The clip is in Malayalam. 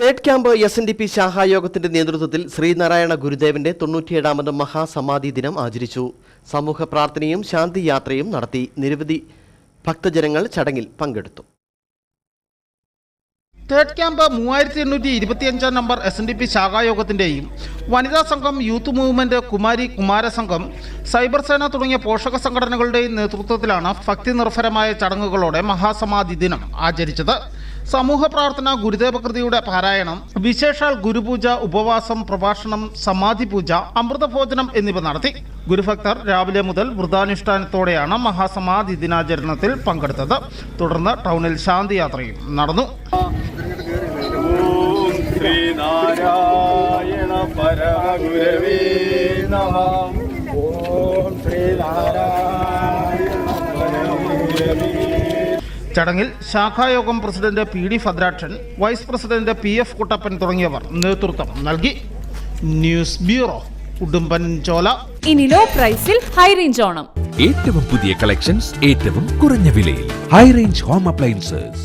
Third camp S N D P ശാഖായോഗത്തിന്റെ നേതൃത്വത്തിൽ ശ്രീനാരായണ ഗുരുദേവന്റെ തൊണ്ണൂറ്റിയേഴാമത് മഹാസമാധി ദിനം ആചരിച്ചു. സമൂഹ പ്രാർത്ഥനയും ശാന്തിയാത്രയും നടത്തി നിരവധി ഭക്തജനങ്ങൾ ചടങ്ങിൽ പങ്കെടുത്തു. തേർഡ് ക്യാമ്പ് മൂവായിരത്തി എണ്ണൂറ്റി ഇരുപത്തിയഞ്ചാം number S N D P ശാഖായോഗത്തിന്റെയും വനിതാ സംഘം യൂത്ത് മൂവ്മെന്റ് കുമാരി കുമാര സംഘം സൈബർ സേന തുടങ്ങിയ പോഷക സംഘടനകളുടെയും നേതൃത്വത്തിലാണ് ഭക്തി നിർഭരമായ ചടങ്ങുകളോടെ മഹാസമാധി ദിനം ആചരിച്ചത്. സമൂഹ പ്രാർത്ഥന ഗുരുദേവകൃതിയുടെ പാരായണം വിശേഷാൽ ഗുരുപൂജ ഉപവാസം പ്രഭാഷണം സമാധി പൂജ അമൃതഭോജനം എന്നിവ നടത്തി. ഗുരുഭക്തർ രാവിലെ മുതൽ വ്രതാനുഷ്ഠാനത്തോടെയാണ് മഹാസമാധി ദിനാചരണത്തിൽ പങ്കെടുത്തത്. തുടർന്ന് ടൗണിൽ ശാന്തിയാത്രയും നടന്നു. ശ്രീനാരായണ പരമഗുരവേ നമ. ഓം ശ്രീനാരായണ പരമഗുരവേ ചടങ്ങിൽ ശാഖായോഗം president P D Bhadrakshan vice president P F Kuttappan തുടങ്ങിയവർ നേതൃത്വം നൽകി. News bureau Udumbanchola. ഇനി ലോ പ്രൈസിൽ ഹൈ റേഞ്ച് ഓണം. ഏറ്റവും പുതിയ കളക്ഷൻസ് ഏറ്റവും കുറഞ്ഞ വിലയിൽ. High range home appliances